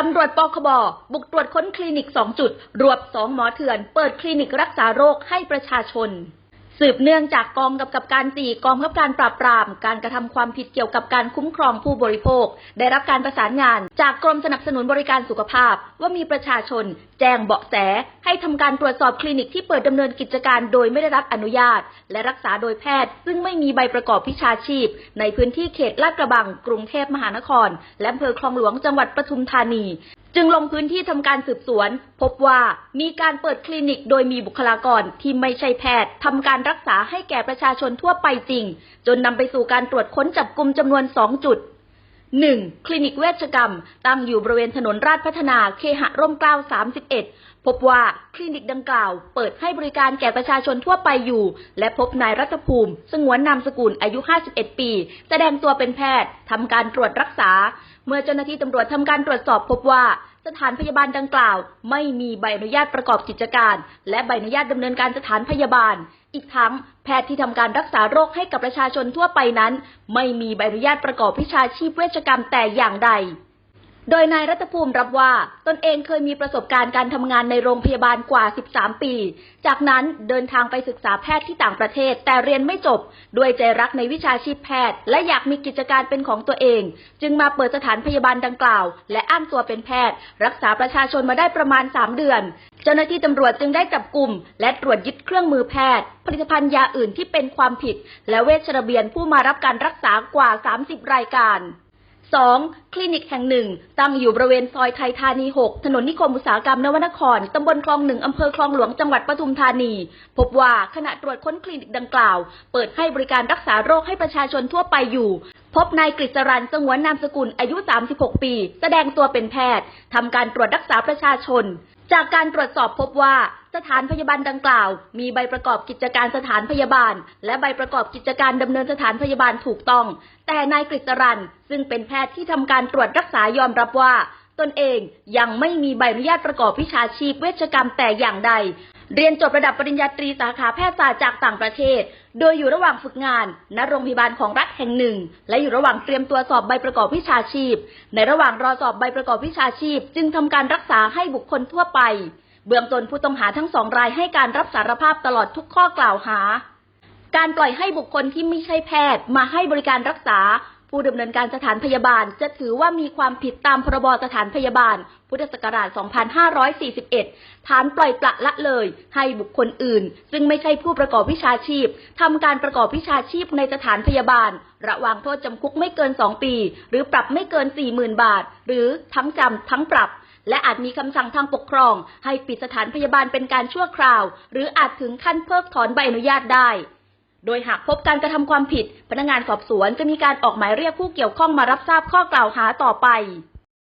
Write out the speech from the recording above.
ตำรวจปคบบุกตรวจค้นคลินิก 2 จุด รวบ 2 หมอเถื่อน เปิดคลินิกรักษาโรคให้ประชาชน สืบเนื่องจากกองกำกับการ4กองกำกับการปราบปราม การกระทำความผิดเกี่ยวกับการคุ้มครองผู้บริโภค ได้รับการประสานงาน จากกรมสนับสนุนบริการสุขภาพ ว่ามีประชาชน แจ้งเบาะแส ให้ทำการตรวจสอบคลินิกที่เปิดดำเนินกิจการโดยไม่ได้รับอนุญาต และรักษาโดยแพทย์ ซึ่งไม่มีใบประกอบวิชาชีพ ในพื้นที่เขตลาดกระบัง กรุงเทพมหานคร และอำเภอคลองหลวงจังหวัดปทุมธานี จึงลงพื้นที่ทำการสืบสวน พบว่ามีการเปิดคลินิกโดยมีบุคลากรที่ไม่ใช่แพทย์ทำการรักษาให้แก่ประชาชนทั่วไปจริง จนนำไปสู่การตรวจค้นจับกลุ่มจำนวน 2 จุด 1. คลินิกเวชกรรม ตั้งอยู่บริเวณถนนราชพัฒนาเคหะร่มเกล้า 31 พบว่าคลินิกดังกล่าว เปิดให้บริการแก่ประชาชนทั่วไปอยู่ และพบนายรัตภูมิ สงวนนามสกุลอายุ 51 ปี แสดงตัวเป็นแพทย์ทำการตรวจรักษา เมื่อเจ้าหน้าที่ตำรวจทำการตรวจสอบพบว่า สถานพยาบาลดังกล่าว ไม่มีใบอนุญาตประกอบกิจการ และใบอนุญาตดำเนินการสถานพยาบาล อีกทั้งแพทย์ที่ทำการรักษาโรคให้กับประชาชนทั่วไปนั้น ไม่มีใบอนุญาตประกอบวิชาชีพเวชกรรมแต่อย่างใด โดยนายรัตภูมิรับว่าตนเองเคยมีประสบการณ์การทำงานในโรงพยาบาลกว่า 13 ปี จากนั้นเดินทางไปศึกษาแพทย์ที่ต่างประเทศ แต่เรียนไม่จบ ด้วยใจรักในวิชาชีพแพทย์ และอยากมีกิจการเป็นของตัวเอง จึงมาเปิดสถานพยาบาลดังกล่าว และอ้างตัวเป็นแพทย์ รักษาประชาชนมาได้ประมาณ 3 เดือน เจ้าหน้าที่ตำรวจจึงได้จับกลุ่ม และตรวจยึดเครื่องมือแพทย์ ผลิตภัณฑ์ยาอื่นที่เป็นความผิด และเวชระเบียนผู้มารับการรักษากว่า 30 รายการ 2. คลินิกแห่งหนึ่ง ตั้งอยู่บริเวณซอยไทยธานี 6 ถนนนิคมอุตสาหกรรมนวนคร ตำบลคลองหนึ่งอำเภอคลองหลวง จังหวัดปทุมธานี พบว่าขณะตรวจค้นคลินิกดังกล่าว เปิดให้บริการรักษาโรคให้ประชาชนทั่วไปอยู่ พบนายกฤษรันสงวนนามสกุลอายุ 36 ปี แสดงตัวเป็นแพทย์ทำการตรวจรักษาประชาชน จากการตรวจสอบพบว่าสถานพยาบาลดังกล่าว มีใบประกอบกิจการสถานพยาบาล และใบประกอบกิจการดำเนินสถานพยาบาลถูกต้อง แต่นายกฤษรันซึ่งเป็นแพทย์ที่ทำการตรวจรักษายอมรับว่า ตนเองยังไม่มีใบอนุญาตประกอบวิชาชีพเวชกรรมแต่อย่างใด เรียนจบระดับปริญญาตรีสาขาแพทยศาสตร์จากต่างประเทศ โดยอยู่ระหว่างฝึกงานณโรงพยาบาลของรัฐแห่งหนึ่ง และอยู่ระหว่างเตรียมตัวสอบใบประกอบวิชาชีพ ในระหว่างรอสอบใบประกอบวิชาชีพ จึงทำการรักษาให้บุคคลทั่วไป เบื้องต้นผู้ต้องหาทั้งสองรายให้การรับสารภาพตลอดทุกข้อกล่าวหา การปล่อยให้บุคคลที่ไม่ใช่แพทย์มาให้บริการรักษา ผู้ดำเนินการสถานพยาบาลจะถือว่ามีความผิดตามพรบสถานพยาบาล พุทธศักราช 2541 ฐานปล่อยปละละเลย ให้บุคคลอื่น ซึ่งไม่ใช่ผู้ประกอบวิชาชีพทำการประกอบวิชาชีพในสถานพยาบาล ระวางโทษจำคุกไม่เกิน 2 ปี หรือปรับไม่เกิน 40,000 บาท หรือทั้งจำทั้งปรับและอาจมีคำสั่งทางปกครอง ให้ปิดสถานพยาบาลเป็นการชั่วคราว หรืออาจถึงขั้นเพิกถอนใบอนุญาตได้ โดยหากพบการกระทำความผิด พนักงานสอบสวนจะมีการออกหมายเรียกผู้เกี่ยวข้องมารับทราบข้อกล่าวหาต่อไป